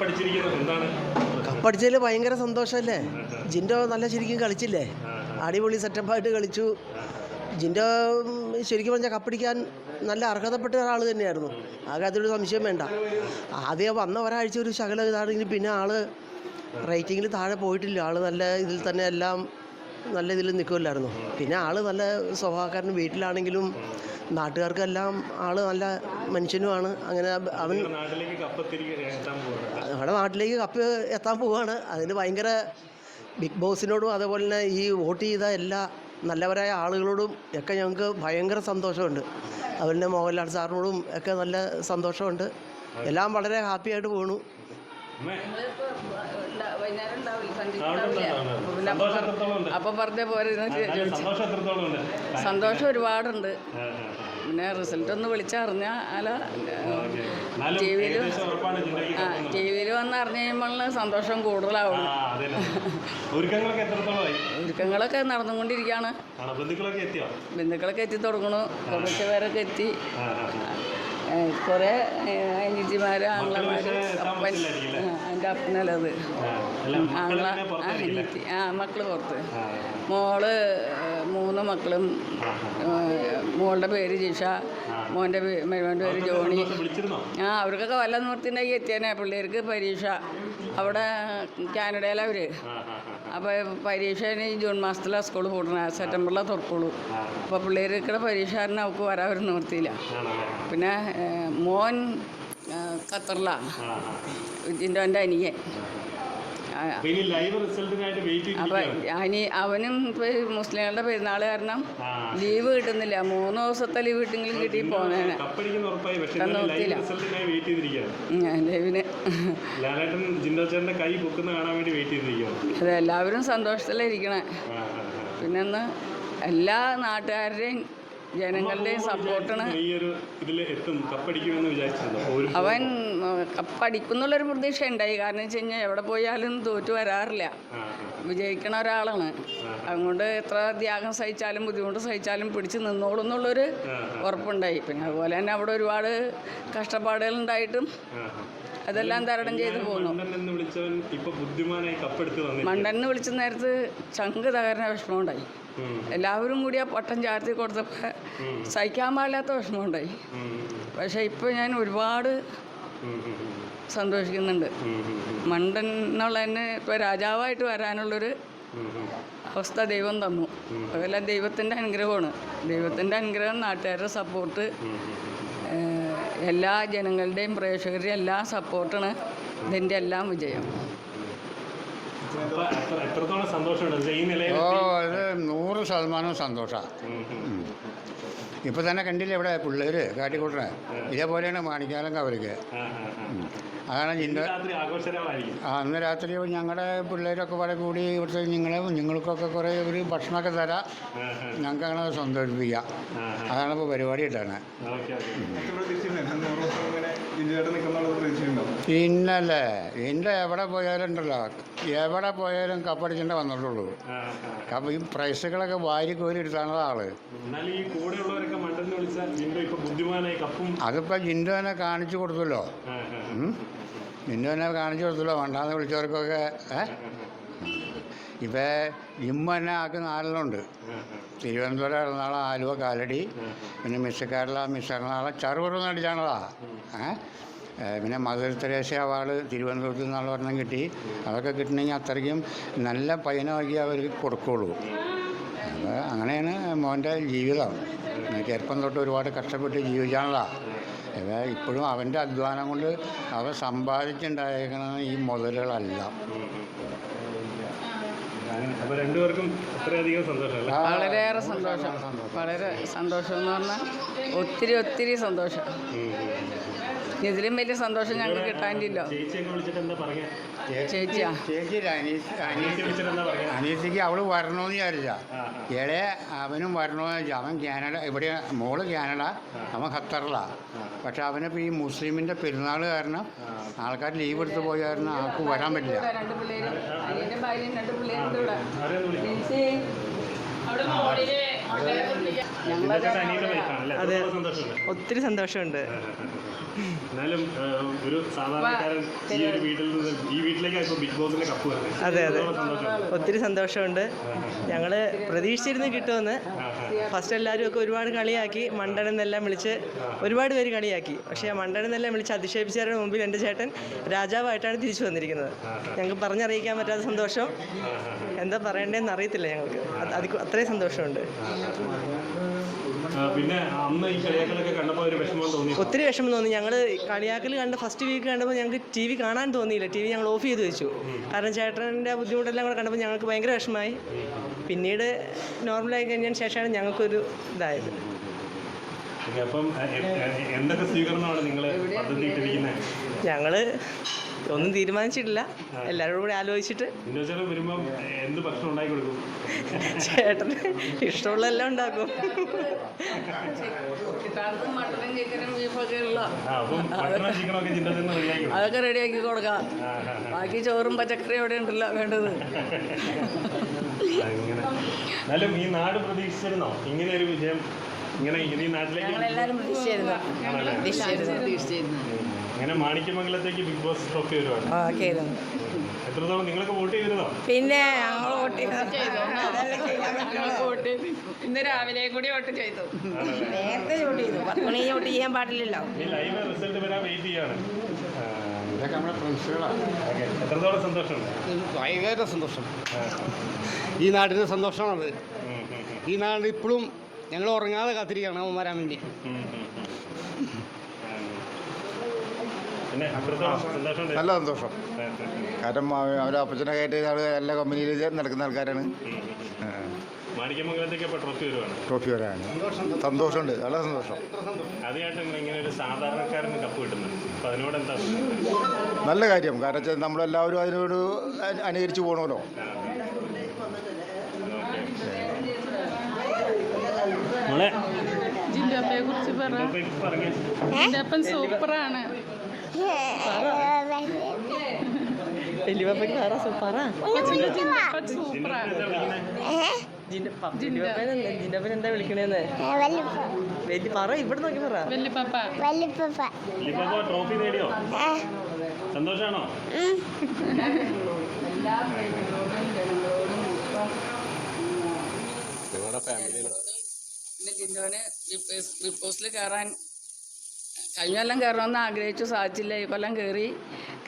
എന്താണ്? കപ്പടിച്ചതിൽ ഭയങ്കര സന്തോഷമല്ലേ ജിൻഡോ നല്ല ശരിക്കും കളിച്ചില്ലേ? അടിപൊളി സെറ്റപ്പായിട്ട് കളിച്ചു. ജിൻഡോ ശരിക്കും പറഞ്ഞാൽ കപ്പടിക്കാൻ നല്ല അർഹതപ്പെട്ട ഒരാൾ തന്നെയായിരുന്നു. ആകെ അതൊരു സംശയം വേണ്ട. ആദ്യം വന്ന ഒരാഴ്ച ഒരു ശകലം ഇതാണെങ്കിൽ പിന്നെ ആൾ റേറ്റിങ്ങിൽ താഴെ പോയിട്ടില്ല. ആൾ നല്ല ഇതിൽ തന്നെ എല്ലാം നല്ല ഇതിൽ നിൽക്കുമല്ലായിരുന്നു പിന്നെ ആൾ നല്ല സ്വഭാവക്കാരൻ വീട്ടിലാണെങ്കിലും നാട്ടുകാർക്കെല്ലാം ആൾ നല്ല മനുഷ്യനുമാണ്. അങ്ങനെ അവൻ നമ്മുടെ നാട്ടിലേക്ക് കപ്പ് എത്താൻ പോവാണ്. അതിന് ഭയങ്കര ബിഗ് ബോസിനോടും അതേപോലെ തന്നെ ഈ വോട്ട് ചെയ്ത എല്ലാ നല്ലവരായ ആളുകളോടും ഒക്കെ ഞങ്ങൾക്ക് ഭയങ്കര സന്തോഷമുണ്ട്. തന്നെ മോഹൻലാൽ സാറിനോടും ഒക്കെ നല്ല സന്തോഷമുണ്ട്. എല്ലാം വളരെ ഹാപ്പിയായിട്ട് പോണു. വൈകുന്നേരം ഉണ്ടാവില്ല. അപ്പൊ പറഞ്ഞ പോലെ സന്തോഷം ഒരുപാടുണ്ട്. പിന്നെ റിസൾട്ട് ഒന്ന് വിളിച്ചറിഞ്ഞാൽ അല്ല ടി വിയിൽ ആ. ടി വിയിൽ വന്ന് അറിഞ്ഞു കഴിയുമ്പോൾ സന്തോഷം കൂടുതലാവും. ഒരുക്കങ്ങളൊക്കെ നടന്നുകൊണ്ടിരിക്കുകയാണ് ബന്ധുക്കളൊക്കെ എത്തി തുടങ്ങണു. കുറച്ച് പേരൊക്കെ എത്തി. കുറേ അനിയത്തിമാർ ആങ്ങളമാര് അപ്പൻ? എന്റെ അപ്പനല്ലത്. ആ, അല്ല മക്കൾ ആങ്ങള ആ അനിയത്തി ആ മക്കൾ പുറത്ത്. മോൾ മൂന്ന് മക്കളും മോളുടെ പേര് ജിഷ മോന്റെ മോന്റെ പേര് ജോണി. ആ അവർക്കൊക്കെ വല്ല നിവർത്തിണ്ടായി എത്തിയാനെ പിള്ളേർക്ക് പരീക്ഷ. അവിടെ കാനഡയിലവർ ആ. അപ്പോൾ പരീക്ഷ ഈ ജൂൺ മാസത്തിലെ സ്കൂൾ പൂട്ടണ. സെപ്റ്റംബറിലെ തുറക്കുള്ളൂ. അപ്പോൾ പിള്ളേർക്കുള്ള പരീക്ഷ കാരണം അവൾക്ക് വരാൻ ഒരു നിവർത്തിയില്ല പിന്നെ മോൻ ഖത്തറിലാണ് ഇതിന്റെ എന്റെ അനിയൻ. അപ്പൊ ഇനി അവനും മുസ്ലിങ്ങളുടെ പെരുന്നാൾ കാരണം ലീവ് കിട്ടുന്നില്ല. മൂന്ന് ദിവസത്തെ ലീവ് കിട്ടെങ്കിലും കിട്ടി പോന്നേനെ കപ്പടിക്കുന്ന ഉറപ്പായി. പക്ഷെ ലൈവ് ഒത്തില്ല. റിസൾട്ടിനായി വെയിറ്റ് ചെയ്തിരിക്കുകയാണ്. ഞാൻ ലാലേട്ടൻ ജിൻഡോ കൈ പൊക്കുന്ന കാണാൻ വേണ്ടി വെയിറ്റ് ചെയ്തിരിക്കുകയാണ്. എല്ലാവരും സന്തോഷത്തിലിരിക്കണേ ആ, ആ, ആ. പിന്നെ എല്ലാ നാട്ടുകാരുടെയും ജനങ്ങളുടെയും സപ്പോർട്ടാണ്. അവൻ കപ്പടിക്കുന്നുള്ളൊരു പ്രതീക്ഷ ഉണ്ടായി കാരണം വെച്ച് കഴിഞ്ഞാൽ എവിടെ പോയാലും തോറ്റു വരാറില്ല. വിജയിക്കണ ഒരാളാണ്. അതുകൊണ്ട് എത്ര ത്യാഗം സഹിച്ചാലും ബുദ്ധിമുട്ട് സഹിച്ചാലും പിടിച്ച് നിന്നോളും എന്നുള്ളൊരു ഉറപ്പുണ്ടായി. പിന്നെ അതുപോലെ തന്നെ അവിടെ ഒരുപാട് കഷ്ടപ്പാടുകളുണ്ടായിട്ടും ആ, ആ. അതെല്ലാം തരണം ചെയ്തു എന്ന് വിളിച്ചവൻ ഇപ്പൊ ബുദ്ധിമാനായി കപ്പെടുത്ത് വന്നു മണ്ടന്ന് വിളിച്ച നേരത്ത് ചങ്ക് തകരണ വിഷമമുണ്ടായി. എല്ലാവരും കൂടി ആ പട്ടം ചാർത്തി കൊടുത്തപ്പോൾ സഹിക്കാൻ പാടില്ലാത്ത വിഷമമുണ്ടായി. പക്ഷെ പക്ഷേ ഇപ്പോൾ ഞാൻ ഒരുപാട് സന്തോഷിക്കുന്നുണ്ട്. മണ്ടൻ എന്നുള്ള തന്നെ ഇപ്പൊ രാജാവായിട്ട് വരാനുള്ളൊരു. അവസ്ഥ ദൈവം തന്നു. അതെല്ലാം ദൈവത്തിന്റെ അനുഗ്രഹമാണ്. ദൈവത്തിന്റെ അനുഗ്രഹം നാട്ടുകാരുടെ സപ്പോർട്ട് എല്ലാ ജനങ്ങളുടെയും പ്രേക്ഷകരുടെയും എല്ലാ സപ്പോർട്ടാണ് ഇതിന്റെ എല്ലാം വിജയം. അപ്പൊ എത്ര- എത്രത്തോളം സന്തോഷമുണ്ട്? ഈ നിലയിൽ ഓ ഇത് നൂറ് ശതമാനം സന്തോഷമാണ് ഇപ്പം തന്നെ കണ്ടില്ലേ ഇവിടെ പിള്ളേർ കാട്ടിക്കൂട്ടണേ? ഇതേപോലെയാണ് മാണിക്കാലം കവർക്ക് അതാണ് ഇന്ന് രാത്രി ആ, അന്ന് രാത്രി ഞങ്ങളുടെ പിള്ളേരൊക്കെ വളരെ കൂടി ഇവിടുത്തെ നിങ്ങളെ നിങ്ങൾക്കൊക്കെ കുറേ ഒരു ഭക്ഷണമൊക്കെ തരാം. ഞങ്ങൾക്ക് അങ്ങനെ സന്തോഷിപ്പിക്കാം അതാണ് ഇപ്പോൾ പരിപാടി ഇട്ടാണ് ഇന്നല്ലേ? എന്റെ എവിടെ പോയാലും ഉണ്ടല്ലോ. എവിടെ പോയാലും കപ്പടിച്ചിട്ടേ വന്നിട്ടുള്ളൂ. അപ്പം ഈ പ്രൈസുകളൊക്കെ വാരി കോരി എടുത്താണ് ആൾ. എന്നാൽ ഈ കൂടെയുള്ളവരൊക്കെ മണ്ടെന്ന് വിളിച്ചാൽ ജിൻഡോ ഇപ്പൊ ബുദ്ധിമാനായി കപ്പും. അതിപ്പോൾ ജിൻഡോനെ കാണിച്ചു കൊടുത്തല്ലോ. ഉം? ജിൻഡോനെ കാണിച്ചു കൊടുത്തല്ലോ. വേണ്ടാന്ന് വിളിച്ചവർക്കൊക്കെ ഏ? ഇപ്പം തന്നെ ആൾക്ക് നാലെണ്ണമുണ്ട് തിരുവനന്തപുരം ഇറന്നാള ആലുവ കാലടി പിന്നെ മിസ് കേരള മിസ് എറണാകുളം ചെറുപുറം നടിച്ചാണതാ ഏ? ഏ, പിന്നെ മദർ തെരേസ അവാർഡ് തിരുവനന്തപുരത്ത് നിന്നുള്ള ഒരെണ്ണം കിട്ടി. അതൊക്കെ കിട്ടണമെങ്കിൽ അത്രയ്ക്കും നല്ല പയ്യനാക്കി അവർക്ക് കൊടുക്കുള്ളൂ. അപ്പോൾ അങ്ങനെയാണ് മോന്റെ ജീവിതം. ചെറുപ്പം തൊട്ട് ഒരുപാട് കഷ്ടപ്പെട്ട് ജീവിച്ചാണതാ ഇത് ഇപ്പോഴും അവന്റെ അധ്വാനം കൊണ്ട് അവൻ സമ്പാദിച്ചുണ്ടായേക്കണ ഈ മുതലുകളല്ല. വളരെയേറെ സന്തോഷം. വളരെ സന്തോഷം എന്ന് പറഞ്ഞാൽ ഒത്തിരി ഒത്തിരി സന്തോഷം. ഇതിലും വലിയ സന്തോഷം ഞങ്ങൾക്ക് കിട്ടാനില്ലോ ചേച്ചിയാ ചേച്ചി അനീസിക്ക് അവൾ വരണമെന്ന് വിചാരിച്ച. ഏടെ ഇളയ അവനും വരണമെന്ന് വെച്ചാൽ അവൻ കാനഡ ഇവിടെ മോൾ കാനഡ അവൻ ഖത്തറിലാ. പക്ഷെ അവനിപ്പോൾ ഈ മുസ്ലിമിന്റെ പെരുന്നാൾ കാരണം ആൾക്കാർ ലീവ് എടുത്ത് പോയ കാരണം ആൾക്ക് വരാൻ പറ്റില്ല. രണ്ട് പിള്ളേരും. രണ്ട് അവിടെ അതെ. ഒത്തിരി സന്തോഷമുണ്ട്. എന്നാലും ഒരു സാധാരണക്കാരൻ ഈ ഒരു വീട്ടിൽ നിന്ന് ഈ വീട്ടിലേക്കാണ് ബിഗ് ബോസിന്റെ കപ്പ് അതെ അതെ. ഒത്തിരി സന്തോഷമുണ്ട്. ഞങ്ങൾ പ്രതീക്ഷിച്ചിരുന്നു കിട്ടുമെന്ന്. ഫസ്റ്റ് എല്ലാവരും ഒക്കെ ഒരുപാട് കളിയാക്കി മണ്ടനെന്നെല്ലാം വിളിച്ച് ഒരുപാട് പേര് കളിയാക്കി. പക്ഷേ ആ മണ്ടനെന്നെല്ലാം വിളിച്ച് അധിക്ഷേപിച്ചവരുടെ മുമ്പിൽ എന്റെ ചേട്ടൻ രാജാവായിട്ടാണ് തിരിച്ചു വന്നിരിക്കുന്നത്. ഞങ്ങൾക്ക് പറഞ്ഞറിയിക്കാൻ പറ്റാത്ത സന്തോഷം. എന്താ പറയണ്ടേന്ന് അറിയത്തില്ല ഞങ്ങൾക്ക്. അത് അത് അത്രയും സന്തോഷമുണ്ട്. പിന്നെ അന്ന് ഈ കളിയാക്കലൊക്കെ കണ്ടപ്പോൾ ഒരു വിഷമം തോന്നി. ഒത്തിരി വിഷമം തോന്നി. ഞങ്ങൾ കളിയാക്കൽ കണ്ട ഫസ്റ്റ് വീക്ക് കണ്ടപ്പോൾ ഞങ്ങൾക്ക് ടി വി കാണാൻ തോന്നിയില്ല. ടി വി ഞങ്ങൾ ഓഫ് ചെയ്ത് വെച്ചു. കാരണം ചേട്ടന്റെ ബുദ്ധിമുട്ടെല്ലാം കൂടെ കണ്ടപ്പോൾ ഞങ്ങൾക്ക് ഭയങ്കര വിഷമമായി. പിന്നീട് നോർമലായി കഴിഞ്ഞതിന് ശേഷമാണ് ഞങ്ങൾക്കൊരു ഇതായത്. അപ്പം എന്തൊക്കെ സ്വീകരണമാണ് നിങ്ങൾ പദ്ധതി ഇട്ടിരിക്കുന്നത് ഞങ്ങൾ ഒന്നും തീരുമാനിച്ചിട്ടില്ല. എല്ലാവരോടും കൂടി ആലോചിച്ചിട്ട്. എന്ത് ഭക്ഷണം ഉണ്ടാക്കി കൊടുക്കും? ചേട്ടന് ഇഷ്ടമുള്ള എല്ലാം ഉണ്ടാക്കും അതൊക്കെ റെഡിയാക്കി കൊടുക്കാം. ബാക്കി ചോറും പച്ചക്കറിയും അവിടെ ഉണ്ടല്ലോ വേണ്ടത്. എന്നാലും ഈ നാട് പ്രതീക്ഷിച്ചിരുന്നോ? ഇങ്ങനെ ഒരു വിജയം ഇങ്ങനെ ഈ നാട്ടിലേക്ക് ഞങ്ങളെല്ലാവരും പ്രതീക്ഷിച്ചിരുന്നു? പ്രതീക്ഷിച്ചിരുന്നു. ഇങ്ങനെ മാണിക്യമംഗലത്തേക്ക് ബിഗ് ബോസ് ട്രോഫി വരുവാണ്. എത്ര തവണ നിങ്ങളൊക്കെ വോട്ട് ചെയ്തിരുന്നോ? പിന്നെ ഞങ്ങൾ വോട്ട് ചെയ്തു. ഇന്ന് രാവിലെ കൂടി വോട്ട് ചെയ്തു. നേരത്തെ വോട്ട് ചെയ്തു. പത്ത് മണി വോട്ട് ചെയ്യാൻ പാടില്ലല്ലോ. ഈ ലൈവ് റിസൾട്ട് വരാൻ വെയിറ്റ് ചെയ്യാണ്. ആ, ഇതൊക്കെ നമ്മുടെ ഫ്രണ്ട്സുകളാണ് ഓക്കേ. എത്രത്തോളം സന്തോഷമുണ്ട് ഭയങ്കര സന്തോഷം. ഈ നാടിന്റെ സന്തോഷമാണത്. ഉം, ഉം, ഉം. ഈ നാട് ഇപ്പോഴും ഞങ്ങൾ ഉറങ്ങാതെ കാത്തിരിക്കുകയാണ് അവൻ വരാൻ വേണ്ടി ഉം, ഉം, ഉം. ആ. പിന്നെ എത്രത്തോളം സന്തോഷമുണ്ട് നല്ല സന്തോഷം. കാരണം അവർ അപ്പച്ചനെ കയറ്റി ആൾ എല്ലാ കമ്പനിയിൽ നടക്കുന്ന ആൾക്കാരാണ്. ട്രോഫി വരാണ് സന്തോഷമുണ്ട്. നല്ല സന്തോഷം. ആദ്യമായിട്ടാണ് ഇങ്ങനെ സാധാരണക്കാരന് കപ്പ് കിട്ടുന്നത്. അതിനോട് എന്താ നല്ല കാര്യം. കാരണം വെച്ചാൽ നമ്മളെല്ലാവരും അതിനോട് അനു- അനുകരിച്ച് പോകണമല്ലോ മോളെ. അപ്പയെ കുറിച്ച് പറഞ്ഞു. സൂപ്പറാണ്. പറ. സു- പറ വിളിക്കുന്നത് ജിന്നപ്പൻ എന്താ വിളിക്കണേന്ന്? വലിയ പറ ഇവിടെ നോക്കി പറ. വല്യപ്പ ലിബോ ട്രോഫി നേടിയോ? സന്തോഷാണോ? പിന്നെ ജിൻഡോന് ബിഗ് ബോസിൽ കയറാൻ കഴിഞ്ഞ കൊല്ലം കയറണമെന്ന് ആഗ്രഹിച്ചു. സാധിച്ചില്ല. ഈ കൊല്ലം കയറി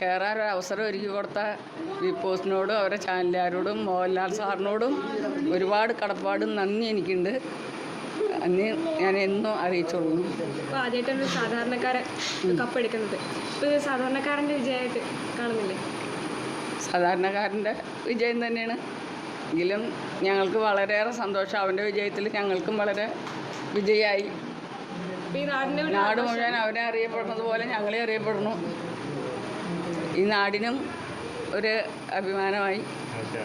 കയറാൻ ഒരു അവസരം ഒരുക്കി കൊടുത്ത ബിഗ് ബോസിനോടും അവരുടെ ചാനലുകാരോടും മോഹൻലാൽ സാറിനോടും ഒരുപാട് കടപ്പാടും നന്ദി എനിക്കുണ്ട്. അന്ന് ഞാൻ എന്നും അറിയിച്ചോളൂ ഇപ്പോൾ ആദ്യമായിട്ടാണ് ഒരു സാധാരണക്കാരൻ കപ്പെടുക്കുന്നത്. ഇപ്പോൾ സാധാരണക്കാരന്റെ വിജയമായിട്ട് കാണുന്നില്ലേ? സാധാരണക്കാരന്റെ വിജയം തന്നെയാണ്. എങ്കിലും ഞങ്ങൾക്ക് വളരെയേറെ സന്തോഷം. അവന്റെ വിജയത്തിൽ ഞങ്ങൾക്കും വളരെ വിജയമായി. നാട് മുഴുവൻ അവരെ അറിയപ്പെടുന്നത് പോലെ ഞങ്ങളെ അറിയപ്പെടുന്നു. ഈ നാടിനും ഒരു അഭിമാനമായി. ഓക്കെ